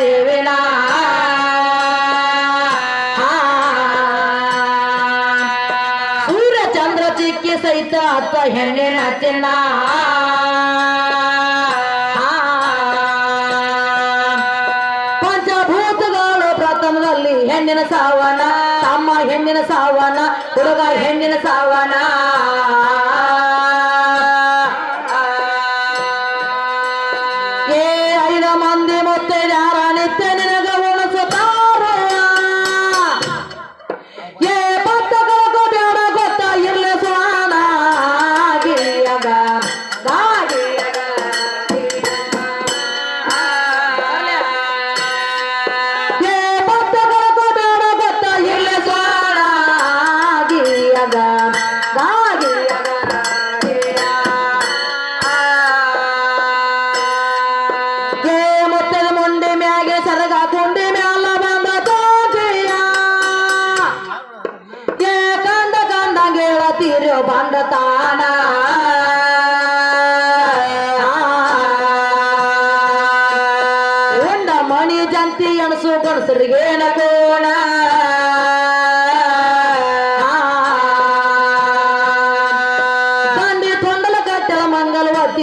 ದೇವಿನಾ? ಸೂರ್ಯ ಚಂದ್ರ ಚಿಕ್ಕಿ ಸಹಿತ ಅಥವಾ ಹೆಣ್ಣಿನ ತಿನ್ನ ಪಂಚಭೂತಗಳು ಪ್ರಥಮದಲ್ಲಿ ಹೆಣ್ಣಿನ ಸಾವನ, ತಮ್ಮ ಹೆಣ್ಣಿನ ಸಾವನ, ಹುಡುಗ ಹೆಣ್ಣಿನ ಸಾವನ.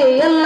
எல்லாம்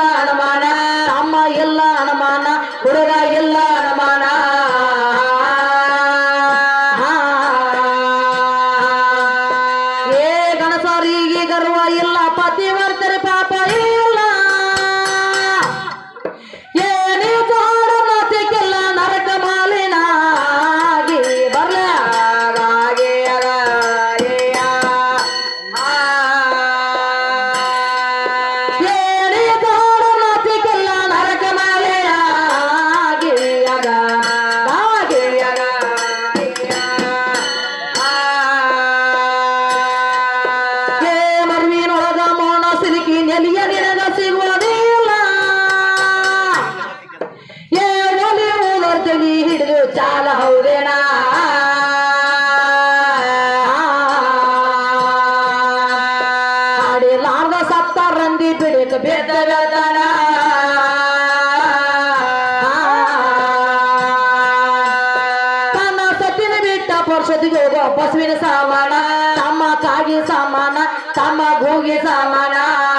samana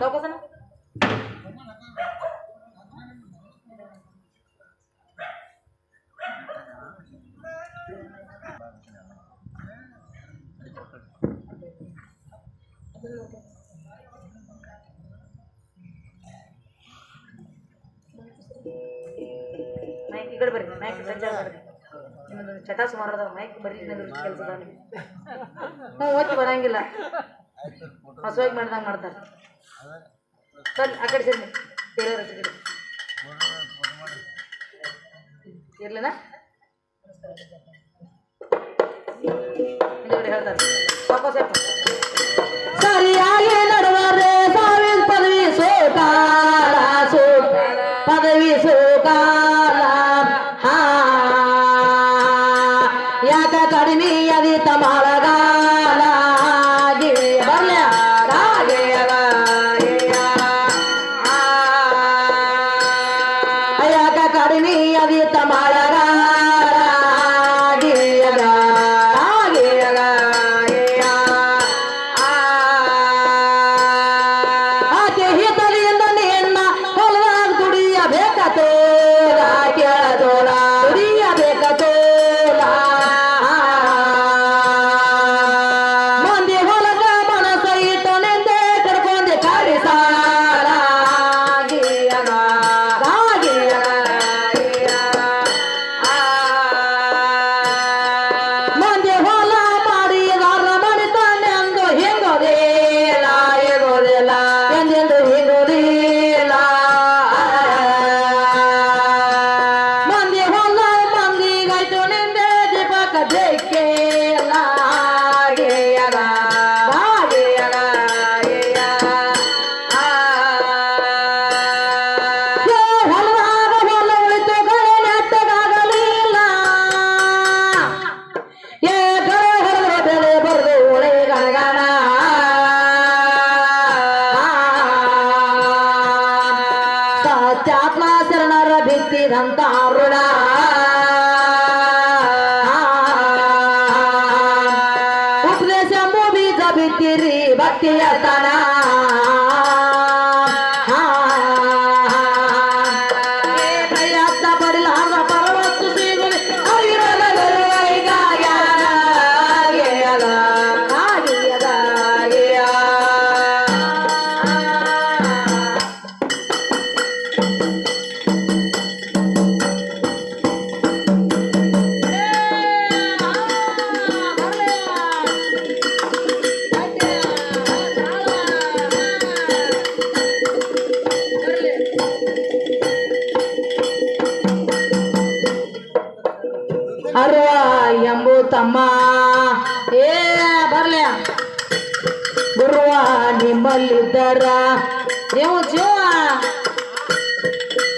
ಲೋಕಸನ ಕಡೆ ಬರ್ರಿ ಮೈಕ್ ಸಂಚಾರ ಬರ್ರಿ. ನಿಮ್ಮದು ಚಟಾಸು ಮಾಡೋದ ಮೈಕ್ ಬರ್ರಿ ಕೆಲಸದ ನೀವು ಓದಿ ಬರಂಗಿಲ್ಲ. ಹಸುವಾಗಿ ಮಾಡ್ದಂಗೆ ಮಾಡ್ತಾರೆ. ಸರಿ ಆ ಕಡೆ ಸರಿ. ಟೇಲರ್ ಹಚ್ಚ ಕಡೆ ಇರ್ಲಿನ? ಹೇಳ್ತಾರೆ. ಸರಿ. Oh!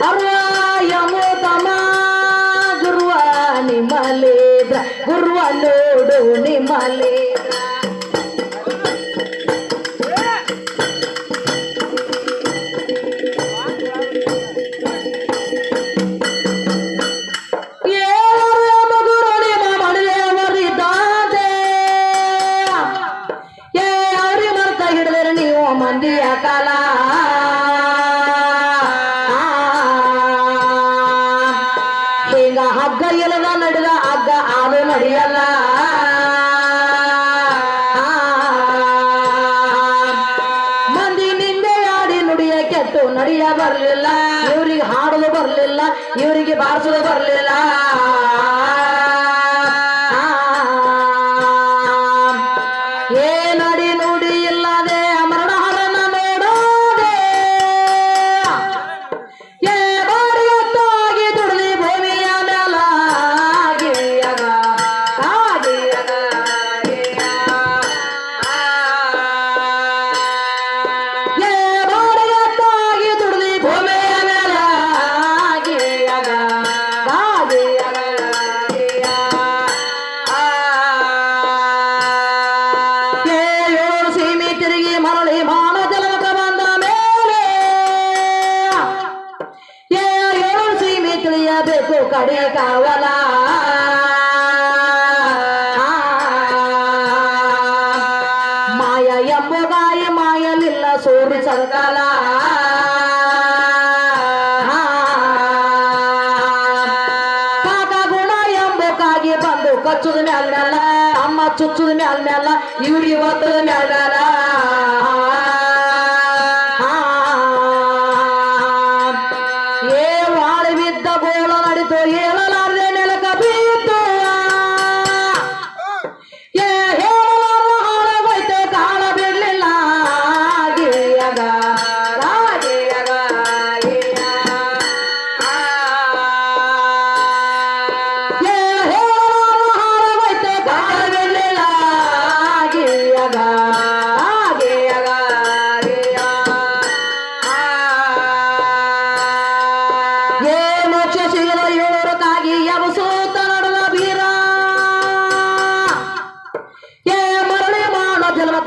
అరాయము తమా గురువాని మలేద్ర గురువలోడు నిమలే ನಡಿಯ ಬರಲಿಲ್ಲ ಇವರಿಗೆ ಹಾಡಲು ಬರಲಿಲ್ಲ ಇವರಿಗೆ ಬಾರಿಸೋದು ಬರಲಿಲ್ಲ.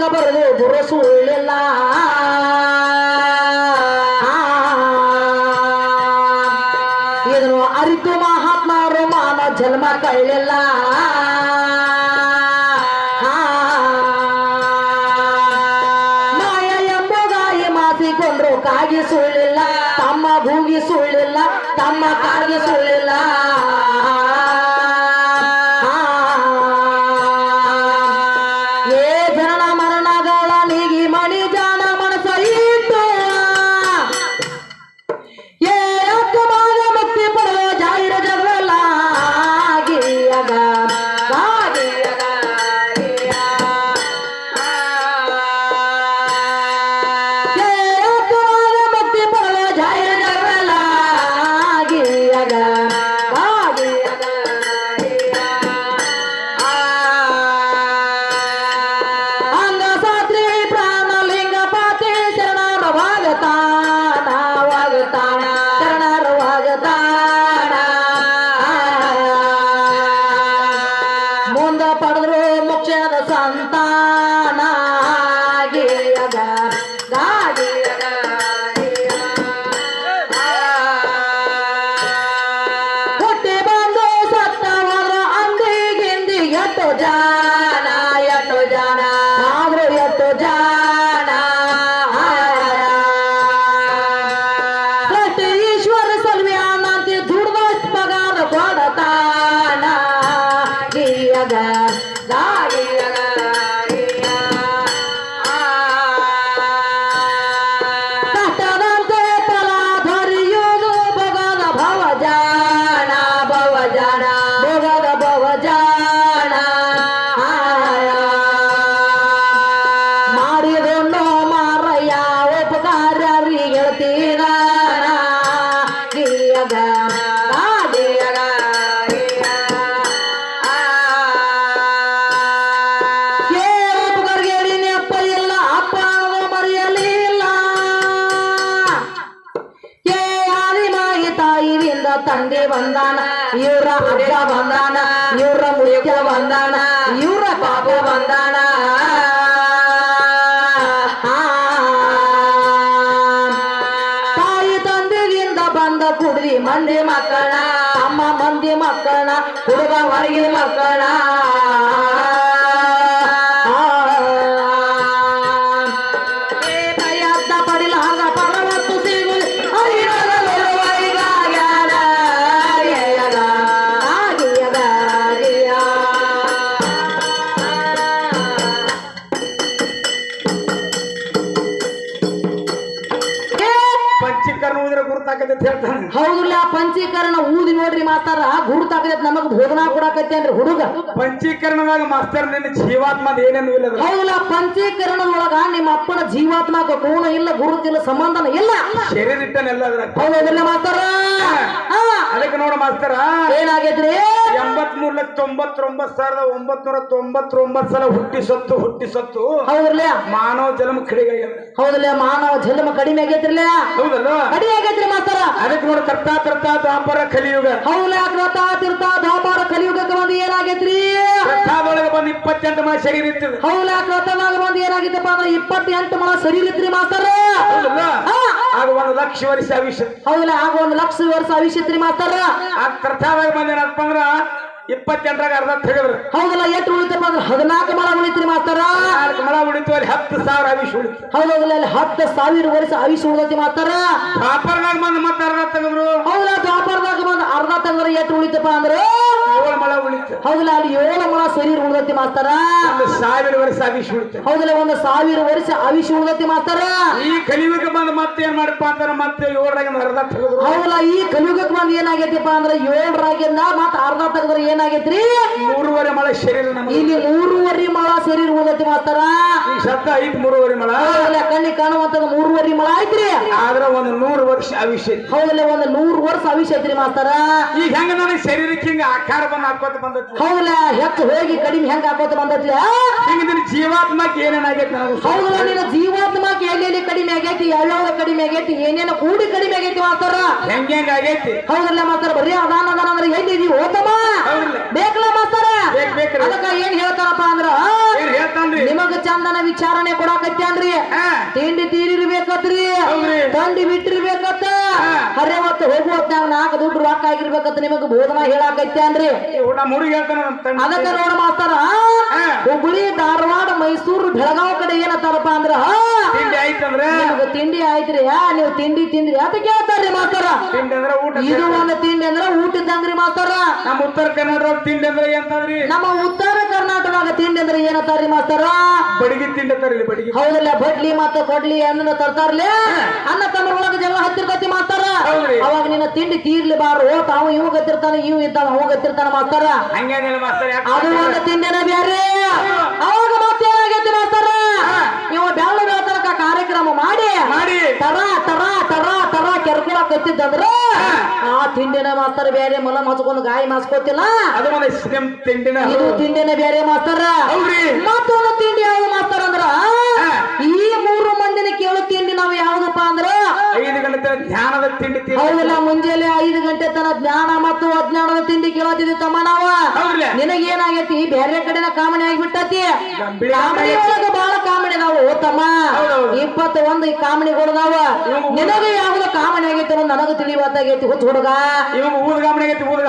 ಬರೆದು ದುರಸು ಹೇಳಿಲ್ಲ ಮಂದಿ ಮಕ್ಕಳ ಹುಡುಗ ಹೊರಗಿನ ಮಾತಾರ ಗುರುತಾಕೈತಿ ನಮಗ್ ಕೊಡಕೈತಿ ಅಂದ್ರೆ ಹುಡುಗ. ಪಂಚೀಕರಣದಾಗ ಮಾಸ್ತರ್ ನಿನ್ನ ಜೀವಾತ್ಮ ಏನೇನು ಇಲ್ಲ ಹೌದಲ್ಲ ಪಂಚೀಕರಣದೊಳಗ ನಿಮ್ಮ ಅಪ್ಪನ ಜೀವಾತ್ಮ ಗುಣ ಇಲ್ಲ ಗುರುತಿಲ್ಲ ಸಂಬಂಧನ ಇಲ್ಲ. ಶರೀರ ಇಟ್ಟನೆಲ್ಲ ಅದ್ರಾಗ. ಮಾಸ್ತರ ಅದಕ್ಕೆ ನೋಡ ಮಾಸ್ತರ ಏನಾಗೈತ್ರಿ ಎಂಬತ್ ಮೂರ್ ಲಕ್ಷ ತೊಂಬತ್ತೊಂಬತ್ ಸಾವಿರದ ಒಂಬತ್ನೂರ ತೊಂಬತ್ತೊಂಬತ್ ಸಲ ಹುಟ್ಟಿ ಸತ್ತು ಹುಟ್ಟಿ ಸತ್ತು ಹೌದ್ರಲ್ಲ ಮಾನವ ಜನ್ಮ ಕಡಿಮೆ ಹೌದಲ್ಲ ಮಾನವ ಜನ್ಮ ಕಡಿಮೆ ಆಗೈತ್ರಿಲ್ಲ ಹೌದಲ್ಲ? ಕಡಿಮೆ ಆಗೈತ್ರಿ ಮಾಸ್ತರ ಅದಕ್ಕೆ ನೋಡ ತರ್ತಾ ತರ್ತಾ ದಾಪರ ಕಲಿಯುಗ. ಹೌಲ ಕೃತ ತೀರ್ಥ ದಾಪಾರ ಕಲಿಯುಗಕ್ಕೆ ಬಂದು ಏನಾಗೈತ್ರಿ? ಪ್ರಥಾದೊಳಗೆ ಬಂದು ಇಪ್ಪತ್ತೆಂಟು ಶರೀರ ಇರ್ತದೆ ಹೌಲ ಕೃತದಾಗ ಬಂದು ಏನಾಗಿತ್ತಪ್ಪ ಅಂದ್ರೆ ಇಪ್ಪತ್ತೆಂಟು ಮಳ ಶರೀರ ಇತ್ರಿ ಮಾಸ್ತರ್. ಆಗ ಒಂದು ಲಕ್ಷ ವರ್ಷ ಆವಿಷ್ಯ ಹೌದಲ್ಲ ಆಗ ಒಂದು ಲಕ್ಷ ವರ್ಷ ಅವಿಷತ್ರಿ ಮಾಸ್ತರ್? ಆ ಬಂದ ಏನಪ್ಪ ಅಂದ್ರ ಇಪ್ಪತ್ತೆಂಟರಾಗ ಅರ್ಧ ತೆಗೆದ್ರು. ಹೌದಲ್ಲ ಎಷ್ಟು ಉಳಿತಪ್ಪ ಅಂದ್ರೆ ಹದಿನಾಲ್ಕು ಉಳಿತ್ರಿ ಮಾಸ್ತಾರ ಉಳಿತು ಅಲ್ಲಿ ಹತ್ತು ಸಾವಿರ ಉಳಿತು. ಅಲ್ಲಿ ಹತ್ತು ಸಾವಿರ ವರ್ಷ ಅವಿಷ ಉಳಿದೈತಿ ಮಾಸ್ತಾರ ದ್ವಾಪರದಾಗ ಬಂದು ಮತ್ತೆ ಅರ್ಧ ತೆಗೆದ್ರು ಹೌದಲ್ಲ ದ್ವಾಪರದಾಗ ಬಂದು ಅರ್ಧ ತಂದ್ರೆ ಎಷ್ಟು ಉಳಿತಪ್ಪ ಅಂದ್ರೆ? ಏಳು ಮಳ ಉಳಿತು. ಹೌದಲ್ಲ ಅಲ್ಲಿ ಏಳು ಮಳ ಶರೀರ ಉಳಿದೈತಿ ಮಾಸ್ತಾರ ಒಂದು ಸಾವಿರ ವರ್ಷ ಅವಿಷ ಉಳಿತು. ಹೌದಲ್ಲ ಒಂದು ಸಾವಿರ ವರ್ಷ ಅವಿಷ ಉಳಿದೈತಿ ಮಾಸ್ತಾರ ಈ ಕಲಿಯುಗಕ್ಕೆ ಬಂದು ಮತ್ತೆ ಏನ್ ಮಾಡಪ್ಪ ಅಂದ್ರೆ ಮತ್ತೆ ಏಳ್ರಾಗ ಅರ್ಧ ತೆಗೆದ್ರು ಹೌದಲ್ಲ ಈ ಕಲಿಯುಗಕ್ಕೆ ಬಂದು ಏನಾಗೈತಿಪ್ಪ ಅಂದ್ರೆ ಏಳರಾಗಿಂದ ಮತ್ತೆ ಅರ್ಧ ತೆಗೆದ್ರೆ ಏನಾಗೈತ್ರಿ? ಮೂರುವರೆ ಮಳ ಶರೀರ ಇಲ್ಲಿ ಮೂರುವರೆ ಮಳ ಶರೀರ ಉಳಿದೈತಿ ಮಾಡ್ತಾರ? ಈ ಶಬ್ದ ಐದು ಮೂರುವರೆ ಮಳ. ಹೌದಲ್ಲ ಕಣ್ಣಿ ಕಾಣುವಂತ ಮೂರುವರೆ ಮಳ ಐತ್ರಿ ಆದ್ರ ಒಂದು ನೂರು ವರ್ಷ ಅವಿಷ್ಯ. ಹೌದಲ್ಲ ಒಂದು ನೂರು ವರ್ಷ ಅವಿಷ್ಯ ಐತ್ರಿ ಮಾಸ್ತರ ಈಗ ಹೆಂಗ ನನಗೆ ಶರೀರಕ್ಕೆ ಹಿಂಗ ಆಕಾರ ಬಂದು ಹಾಕೋತ ಬಂದೈತಿ ಹೌದಲ್ಲ ಹೆಚ್ಚು ಹೋಗಿ ಕಡಿಮೆ ಹೆಂಗ ಹಾಕೋತ ಬಂದೈತಿ ಹೆಂಗ ನಿನ್ನ ಜೀವಾತ್ಮಕ್ಕೆ ಏನೇನಾಗೈತಿ ನನಗೆ ಹೌದಲ್ಲ ನಿನ್ನ ಜೀವಾತ್ಮಕ್ಕೆ ಎಲ್ಲೆಲ್ಲಿ ಕಡಿಮೆ ಆಗೈತಿ ಯಾವ್ಯಾವ ಕಡಿಮೆ ಆಗೈತಿ ಏನೇನು ಕೂಡಿ ಕಡಿಮೆ ಆಗೈತಿ ಮಾಸ್ತರ ಹೆಂಗ ಹೆಂಗ ಆಗೈತಿ? ಹೌದಲ್ಲ ಮಾಡ್ತಾರ? ಬರೀ ಅದಾನ ಅದಾನ ಅಂದ್ರೆ ಹೆಂಗಿದೀವಿ ಹೋತಮ್ಮ ಹೌದಲ್ಲ ಬೇಕಲ್ಲ ಮಾಸ್ತಾರ ಅದಕ್ಕ ಏನ್ ಹೇಳ್ತಾರಪ್ಪ ಅಂದ್ರ ನಿಮಗ ಚಂದನ ವಿಚಾರಣೆ ಕೊಡಾಕತ್ಯಾನ್ರಿ. ಹಾ. ತಿಂಡಿ ತೀರಿರ್ಬೇಕತ್ರಿ. ತಂಡಿ ಬಿಟ್ಟಿರ್ಬೇಕತ್ತ. ಹರೇ ಮತ್ತೆ ಹೋಗುವ ನಾಲ್ಕ ದುಡ್ಡು ರೊಕ್ಕ ಆಗಿರ್ಬೇಕತ್ತ ನಿಮಗ ಬೋಧನಾ ಹೇಳಾಕತ್ಯಾನ್ರಿ. ಅದಕ್ಕ ನೋಡ ಮಾಸ್ತಾರ ಹುಬ್ಬಳ್ಳಿ ಧಾರವಾಡ ಮೈಸೂರು ಬೆಳಗಾವ್ ಕಡೆ ಏನತ್ತಾರಪ್ಪ ಅಂದ್ರ ನಿಮ್ಗ ತಿಂಡಿ ಆಯ್ತ್ರಿ ನೀವು ತಿಂಡಿ ತಿಂದ್ರಿ. ಅಂತ ಕೇಳ್ತಾರ್ರಿ ಮಾಸ್ತಾರ. ತಿಂಡಿ ಅಂದ್ರ ಊಟ ಇದು ಒಂದು ತಿಂಡಿ ಅಂದ್ರ ಊಟದಂಗ್ರಿ ಮಾಸ್ತಾರ. ನಮ್ಮ ಉತ್ತರ ಕನ್ನಡ ತಿಂಡಿ ಅಂದ್ರೆ ನಮ್ಮ ಉತ್ತರ ಕರ್ನಾಟಕದಾಗ ತಿಂಡಿ ಅಂದ್ರೆ ಏನತ್ತಾರಿ ಮಾಸ್ತರ? ಬಡಗಿ ತಿಂಡಿ ಇಲ್ಲಿ ಬಡಿಗೆ. ಹೌದಲ್ಲ ಬಡ್ಲಿ ಮತ್ತೆ ಕೊಡ್ಲಿ ಅನ್ನ ತರ್ತಾರ್ಲೆ? ಅನ್ನ ತಮ್ಮ ಒಳಗ ಜಗಳ ಮಾಸ್ತರ? ಮಾಸ್ತಾರ. ಅವಾಗ ನಿನ್ನ ತಿಂಡಿ ತೀರ್ಲಿಬಾರು ತಾವು ಇವ್ ಗತ್ತಿರ್ತಾನ ಇವ್ ಇದ್ದಾವ ಅವ ಗತ್ತಿರ್ತಾನ ಮಾಸ್ತಾರ? ಹಂಗೇನಿಲ್ಲ ಮಾಸ್ತರ್ ಅದು ಒಂದು ತಿಂಡಿನ ಬ್ಯಾರೆ. ಅವಾಗ ಮತ್ತೆ ಏನಾಗೈತಿ ಮಾಸ್ತಾರ? ಇವ ಬೆಳ್ಳ ಬೆಳತನಕ ಕಾರ್ಯಕ್ರಮ ಮಾಡಿ. ಮಾಡಿ. ತರ ತರ ತರ ತರ ಕೆರ್ಕೊಳಕತ್ತಿದ್ದಂದ್ರ ಆ ತಿಂಡಿನ ಮಾಸ್ತರ ಬೇರೆ ಮಲ ಮಾಸ್ಕೊಂಡು ಗಾಯ ಮಾಸ್ಕೋತಿಲ್ಲ. ಅದು ಸಿಎಂ ತಿಂಡಿನ. ಇದು ತಿಂಡಿನ ಬೇರೆ ಮಾಸ್ತರ. ಮತ್ತೊಂದು ತಿಂಡಿ ಯಾವ್ದು ಮಾಸ್ತರ ಅಂದ್ರ ಈ ಮೂರು ಮಂದಿನ ಕೇಳು ತಿಂಡಿ ನಾವು ಯಾವ್ದಪ್ಪ ಅಂದ್ರ ಐದು ಗಂಟೆ ಜ್ಞಾನದ ತಿಂಡಿ ಹೌದಲ್ಲ ಮುಂಜಾನೆ ಐದು ಗಂಟೆ ತನ ಜ್ಞಾನ ಮತ್ತು ಅಜ್ಞಾನದ ತಿಂಡಿ ಕೇಳತ್ತಿದ್ವಿ ತಮ್ಮ ನಾವ. ನಿನಗೇನಾಗೈತಿ? ಬೇರೆ ಕಡೆನ ಕಾಮಣಿ ಆಗಿಬಿಟ್ಟತಿ. ಕಾಮಣಿ ಒಳಗ ಕಾಮಣಿ ನಾವು ಓತಮ್ಮ. ಇಪ್ಪತ್ತ ಒಂದು ಈ ಕಾಮಣಿಗಳದಾವ ನಿನಗೆ ಯಾವ್ದು ಕಾಮಣಿ ಆಗೈತೆ ಅನ್ನೋದು ನನಗ ತಿಳಿವತ್ತಾಗೈತಿ ಹುಚ್ಚ ಹುಡುಗ.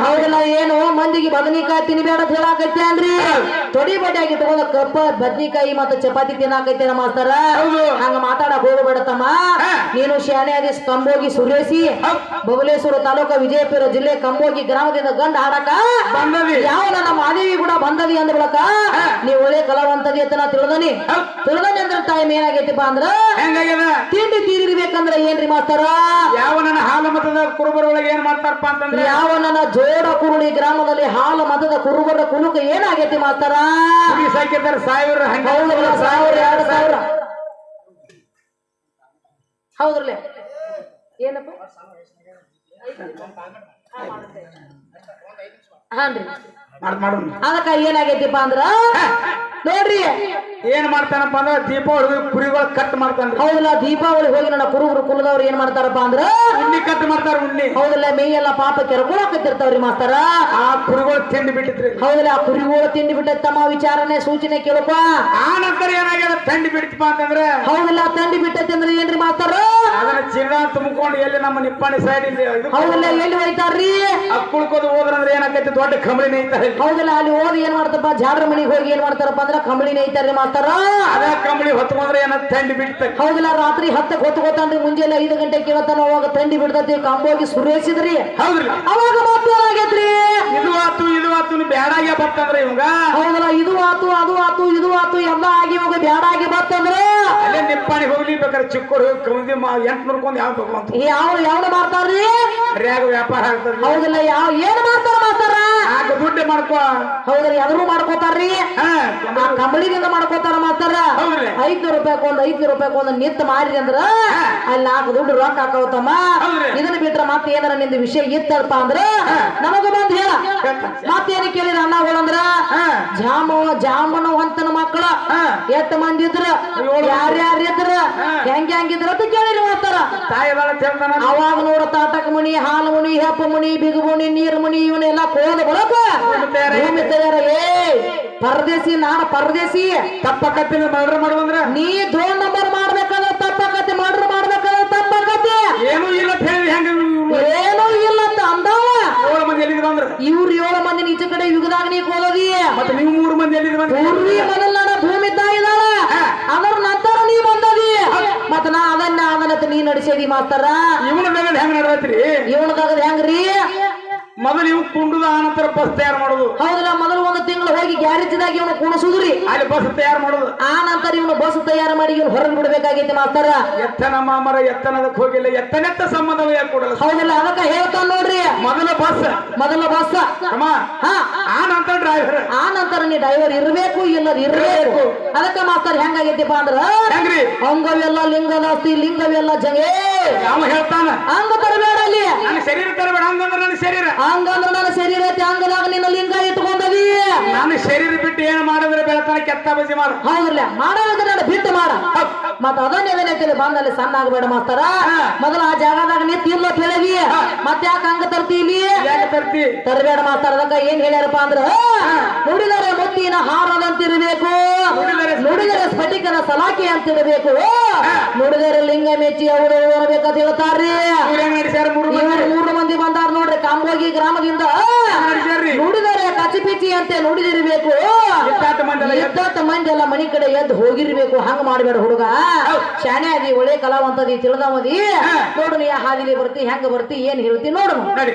ಹೌದಲ್ಲ ಏನು? ಮಂದಿಗೆ ಬದನಿಕಾಯಿ ತಿನ್ಬೇಡ ಅಂತ ಹೇಳಾಕೈತಿ ಅನ್ರಿ ತೊಡಿ ಬಡ್ಡಿ ಆಗಿ ತಗೊಂಡ ಕಪ್ಪ ಬದ್ನಿಕಾಯಿ ಮತ್ತೆ ಚಪಾತಿ ತಿನ್ನಾಕೈತೆ ನಮ್ಮ ಮಾಸ್ತರ. ಹೌದು. ಹಂಗ ಮಾತಾಡಕ್ ತಮ್ಮ. ನೀನು ಶಾಣೆ ಆದಿ ಕಂಬೋಗಿ ಸುರೇಶಿ. ಬಬಲೇಶ್ವರ ತಾಲೂಕ ವಿಜಯಪುರ ಜಿಲ್ಲೆ ಕಂಬೋಗಿ ಗ್ರಾಮದಿಂದ ಗಂಡ ಆಡಕ ಬಂದದಿ. ಯಾವ ನನ್ನ ಮಾದೇವಿ ಕೂಡ ಬಂದದಿ ಅಂದ ಬಳಕ ನೀ ಒಳ್ಳೆ ಕಲಾವಂತದಿ ಅಂತ ನಾ ತಿಳಿದನಿ. ತಿಳಿದನಿ ಅಂದ್ರೆ ಟೈಮ್ ಏನಾಗೈತಿಪ್ಪ ಅಂದ್ರ? ಹೆಂಗಾಗ್ಯದ? ತಿಂಡಿ ತೀರಿರ್ಬೇಕಂದ್ರ ಏನ್ರಿ ಮಾಸ್ತರ? ಯಾವ ನನ್ನ ಹಾಲು ಮತದ ಕುರುಬರ ಒಳಗೆ ಏನ್ ಮಾಡ್ತಾರಪ್ಪ ಅಂತಂದ್ರೆ? ಯಾವ ನನ್ನ ಜೋಡ ಕುರುಳಿ ಗ್ರಾಮದಲ್ಲಿ ಹಾಲು ಮತದ ಕುರುಬರ ಕುಲುಕ ಏನಾಗೈತಿ ಮಾಸ್ತರ? ಸಾಕಿರ್ತಾರ ಸಾವಿರ ಸಾವಿರ ಎರಡು ಸಾವಿರ. ಹೌದ್ರಲ್ಲ? ಏನಪ್ಪ? ಹಾನ್ರಿ ಅದಕ್ಕ ಏನಾಗೈತಿಪ್ಪ ಅಂದ್ರ? ನೋಡ್ರಿ. ಏನ್ ಮಾಡ್ತಾನಪ್ಪ ಅಂದ್ರ ದೀಪಾವಳಿ ಕುರಿಗಳು ಕಟ್ ಮಾಡ್ತಾನ ಹೌದಲ್ಲ ದೀಪಾವಳಿ ಹೋಗಿ ನನ್ನ ಕುರುಬರು ಕುಲದವ್ರು ಏನ್ ಮಾಡ್ತಾರಪ್ಪ ಅಂದ್ರ? ಉಣ್ಣಿ ಕಟ್ ಮಾಡ್ತಾರ ಉಣ್ಣಿ. ಹೌದಲ್ಲ ಮೇಯೆಲ್ಲ ಪಾಪ ಕೆರ್ಕೊಳಕತ್ತಿರ್ತಾವ್ರಿ ಮಾಸ್ತರ. ಆ ಕುರಿಗಳು ತಿಂಡಿ ಬಿಟ್ಟಿತ್ರಿ. ಹೌದಲ್ಲ ಆ ಕುರಿಗಳು ತಿಂಡಿ ಬಿಟ್ಟ ತಮ್ಮ ವಿಚಾರನೆ ಸೂಚನೆ ಕೇಳಪ್ಪ. ಆ ನಂತರ ಏನಾಗ್ಯದ? ತಂಡಿ ಬಿಡ್ತಪ್ಪ ಅಂತಂದ್ರೆ? ಹೌದಲ್ಲ ತಂಡಿ ಬಿಟ್ಟೈತಿ ಅಂದ್ರೆ ಏನ್ರಿ ಮಾಸ್ತಾರ? ಅದನ್ನ ಚಿನ್ನ ತುಂಬಿಕೊಂಡು ಎಲ್ಲಿ ನಮ್ಮ ನಿಪ್ಪಾಣಿ ಸೈಡ್ ಇಲ್ಲಿ ಹೌದಲ್ಲ ಎಲ್ಲಿ ಹೋಯ್ತಾರ್ರಿ? ಅಕ್ಕುಳ್ಕೋದು ಹೋದ್ರಂದ್ರೆ ಏನಾಕೈತಿ ದೊಡ್ಡ ಕಂಬಳಿ ನೈತಾರೆ ಹೌದಲ್ಲ ಅಲ್ಲಿ ಹೋಗಿ ಏನ್ ಮಾಡ್ತಪ್ಪ ಜಾಡ್ರ ಮನೆಗೆ ಹೋಗಿ ಏನ್ ಮಾಡ್ತಾರಪ್ಪ ಅಂದ್ರೆ ಕಂಬಳಿ ನೇಯ್ತಾರೆ ಮಾಡ್ತಾರ ಅದ ಕಂಬಳಿ ಹೊತ್ಕೊಂಡ್ರೆ ಏನ ತಂಡಿ ಬಿಡ್ತ ಹೌದಲ್ಲ ರಾತ್ರಿ ಹತ್ತಕ್ಕೆ ಹೊತ್ಕೋತಾನ್ರಿ ಮುಂಜಾನೆ ಐದು ಗಂಟೆ ಕೇಳತಾನ ಅವಾಗ ತಂಡಿ ಬಿಡ್ತತಿ ಕಂಬೋಗಿ ಸುರೇಶಿದ್ರಿ. ಹೌದ್ರಿ. ಅವಾಗ ಮಾತು ಏನಾಗೈತ್ರಿ ಇದು ಆತು ಇದು ಆತು ಬ್ಯಾಡಾಗೆ ಬರ್ತಂದ್ರೆ ಇವಂಗ? ಹೌದಲ್ಲ ಇದು ಆತು ಅದು ಆತು ಇದು ಆತು ಎಲ್ಲ ಆಗಿ ಇವಾಗ ಬ್ಯಾಡಾಗಿ ಬರ್ತಂದ್ರ ಅಲ್ಲೇ ನಿಪ್ಪಾಣಿ ಹೋಗ್ಲಿ ಬೇಕಾದ್ರೆ ಚಿಕ್ಕೋರು ಹೋಗಿ ಕೌಂದಿ ಎಂಟ್ ನೋಡ್ಕೊಂಡು ಯಾವ ಭಗವಂತ ಯಾವ ಯಾವ್ದು ಮಾಡ್ತಾರ್ರಿ? ರ್ಯಾಗ ವ್ಯಾಪಾರ ಆಗ್ತದೆ. ಹೌದಲ್ಲ ಯಾವ ಏನ್ ಮಾಡ್ತಾರ ಮಾಡ್ತಾರ ಆಗ ದುಡ್ಡು ಮಾಡ್ಕೋ. ಹೌದ್ರಿ ಎದ್ರು ಮಾಡ್ಕೋತಾರ್ರಿ. ಆ ಕಂಬಳಿದಿಂದ ಮಾಡ್ಕೋತಾರ ಮಾಡ್ತಾರ ಐದ್ನೂರು ರೂಪಾಯಿ ಒಂದ್ ಐದ್ನೂರು ರೂಪಾಯಿ ಒಂದ್ ನಿತ್ ಮಾರಿ ಅಂದ್ರ ಅಲ್ಲಿ ನಾಲ್ಕು ದುಡ್ಡು ರೊಕ್ಕ ಹಾಕವತ್ತಮ್ಮ. ಹೌದ್ರಿ. ಇದನ್ನ ಬಿಟ್ರ ಮತ್ತೆ ಏನಾರ ನಿಂದ ವಿಷಯ ಇತ್ತಲ್ಪ ಅಂದ್ರ ನಮಗ ಬಂದ್ ಹೇಳ. ಮತ್ತೇನ ಕೇಳಿದ ಅಣ್ಣಗಳಂದ್ರ ಜಾಮ ಜಾಮನ ಹೊಂತನ ಮಕ್ಕಳ. ಎಷ್ಟ್ ಮಂದಿ ಇದ್ರ? ಯಾರ್ಯಾರ ಇದ್ರ? ಹೆಂಗ್ ಹೆಂಗಿದ್ರ ಅಂತ ಕೇಳಿರಿ ಅಂತಾರ ತಾಯಿ ಅದಾಳ ಹೇಳ್ತಾನ ಅವಾಗ ನೋಡ ತಾಟಕ ಮುನಿ ಹಾಲು ಮುನಿ ಹೆಪ್ಪ ಮುನಿ ಬಿಗು ಮುನಿ ನೀರ್ ಮುನಿ ಇವನ್ನೆಲ್ಲ ಕೋದ ಬಳಕ ಭೂಮಿ ತಯಾರ ಏ ಪರದೇಸಿ ನಾಡ ಪರದೇಸಿ ತಪ್ಪಕತ್ತಿನ ಮರ್ಡರ್ ಮಾಡುವಂದ್ರ ನೀ ದೋನ್ ನಂಬರ್ ಮಾಡ್ಬೇಕಾದ್ರೆ ತಪ್ಪಕತಿ ಮಾಡ್ರ ತಪ್ಪ ತಪ್ಪಕತಿ ಏನೂ ಇಲ್ಲ ಅಂತ ಹೇಳಿ ಹೆಂಗ ಏನೂ ಇಲ್ಲ ಅಂತ ಅಂದವ. ಏಳು ಮಂದಿ ಎಲ್ಲಿದ್ ಬಂದ್ರ? ಇವ್ರು ಏಳು ಮಂದಿ ಈಚೆ ಕಡೆ ಯುಗದಾಗ ನೀ ಕೋಲದಿ. ಮತ್ತೆ ನೀವು ಮೂರು ಮಂದಿ ಬಂದ್ರ? ಮೊದಲ ನಾಡ ಭೂಮಿ ತಾಯಿದಾಳ ಅದರ ನಂತರ ನೀ ಬಂದದಿ ಮತ್ತ ನಾ ಅದನ್ನ ಅದನ್ನ ನೀ ನಡೆಸಿದಿ ಮಾಸ್ತರ? ಇವನ ಮೇಲೆ ಹೆಂಗ್ ನಡದೈತ್ರಿ? ಇವನದಾಗ ಹೆಂಗ್ರಿ? ಮೊದಲು ಇವ್ ಕುಂಡುದ ಆನಂತರ ಬಸ್ ತಯಾರು ಮಾಡುದು. ಹೌದಲ್ಲ ಮೊದಲು ಒಂದು ತಿಂಗಳು ಹೋಗಿ ಗ್ಯಾರೇಜ್ದಾಗ ಇವನು ಕುಣಿಸುದ್ರಿ. ಅಲ್ಲಿ ಬಸ್ ತಯಾರು ಮಾಡುದು. ಆ ನಂತರ ಇವನು ಬಸ್ ತಯಾರು ಮಾಡಿ ಇವನು ಹೊರಗೆ ಬಿಡ್ಬೇಕಾಗೈತಿ ಮಾಸ್ತರ. ಎತ್ತನ ಮಾಮರ ಎತ್ತನದಕ್ಕೆ ಹೋಗಿಲ್ಲ ಎತ್ತನೆತ್ತ ಸಂಬಂಧವೇ ಯಾಕೆ ಕೊಡಲ್ಲ ಹೌದಲ್ಲ ಅದಕ್ಕ ಹೇಳ್ತಾನ ನೋಡ್ರಿ. ಮೊದಲ ಬಸ್. ಮೊದಲ ಬಸ್. ಅಮ್ಮ ಆ ನಂತರ ಡ್ರೈವರ್ ಆ ನಂತರ ನೀ ಡ್ರೈವರ್ ಇರಬೇಕು ಇಲ್ಲದ ಇರಬೇಕು. ಅದಕ್ಕ ಮಾಸ್ತರ್ ಹೆಂಗಾಗೈತಿಪ್ಪ ಅಂದ್ರ ಹೆಂಗ್ರಿ? ಅಂಗವೆಲ್ಲ ಲಿಂಗದಾಸ್ತಿ ಲಿಂಗವೆಲ್ಲ ಜಂಗೇ. ಯಾವ ಹೇಳ್ತಾನ? ಅಂಗ ತರಬೇಡ ಅಲ್ಲಿ. ನನ್ನ ಶರೀರ ತರಬೇಡ ಹಂಗಂದ್ರ ನನ್ನ ಶರೀರ. ಹಂಗಂದ್ರ ನನ್ನ ಶರೀರ ಐತಿ ಹಂಗದಾಗ ನಿನ್ನ ಲಿಂಗ ಇಟ್ಕೊಂಡವಿ ನನ್ನ ಶರೀರ ಬಿಟ್ಟು ಏನ್ ಮಾಡಿದ್ರೆ ಬೆಳತನ ಕೆತ್ತ ಬಜಿ ಮಾಡ. ಹೌದ್ರಲ್ಲ ಮಾಡೋದ್ರ ನಾನು ಬಿಟ್ಟು ಮಾಡ. ಮತ್ತ ಅದನ್ನ ಏನೈತಿ ಬಂದಲ್ಲಿ ಸಣ್ಣ ಆಗಬೇಡ ಮಾಸ್ತರ ಮೊದಲ ಆ ಜಾಗದಾಗ ನೀ ತಿರ್ಲ ಕೇಳವಿ ಮತ್ತೆ ಯಾಕೆ ಹಂಗ ತರ್ತೀಲಿ? ಯಾಕೆ ತರ್ತಿ? ತರಬೇಡ ಮಾಸ್ತರ ಅದಕ್ಕ ಏನ್ ಹೇಳ್ಯಾರಪ್ಪ ಅಂದ್ರ ನುಡಿದರೆ ಮುತ್ತಿನ ಹಾರದಂತಿರಬೇಕು ನುಡಿದರೆ ಸ್ಫಟಿಕನ ಸಲಾಕೆ ಅಂತ ಇಡಬೇಕು ನುಡಿದರೆ ಲಿಂಗ ಮೆಚ್ಚಿ ಅವರು ಅನ್ನಬೇಕಂತ ಹೇಳ್ತಾರ್ರಿ. ಹೆಂಗ್ ಮೂರು ಮಂದಿ? ಬಂದಾರ ಕಾಂಬೋಗಿ ಗ್ರಾಮದಿಂದ ನೋಡಿದರೆ ಕಚಿಪಿಚಿ ಅಂತ ನೋಡಿದಿರ್ಬೇಕು. ಎದ್ದಾತ ಮಂದಿ ಎಲ್ಲ ಮನಿ ಕಡೆ ಎದ್ದು ಹೋಗಿರ್ಬೇಕು. ಹಂಗ ಮಾಡ್ಬೇಡ ಹುಡುಗ. ಶಾನೆ ಅದಿ ಒಳ್ಳೆ ಕಲಾವಂತದಿ ತಿಳಿದವದಿ. ನೋಡು ನೀ ಹಾದಿಲಿ ಬರ್ತಿ ಹೆಂಗ ಬರ್ತಿ ಏನ್ ಹೇಳ್ತಿ ನಡಿ.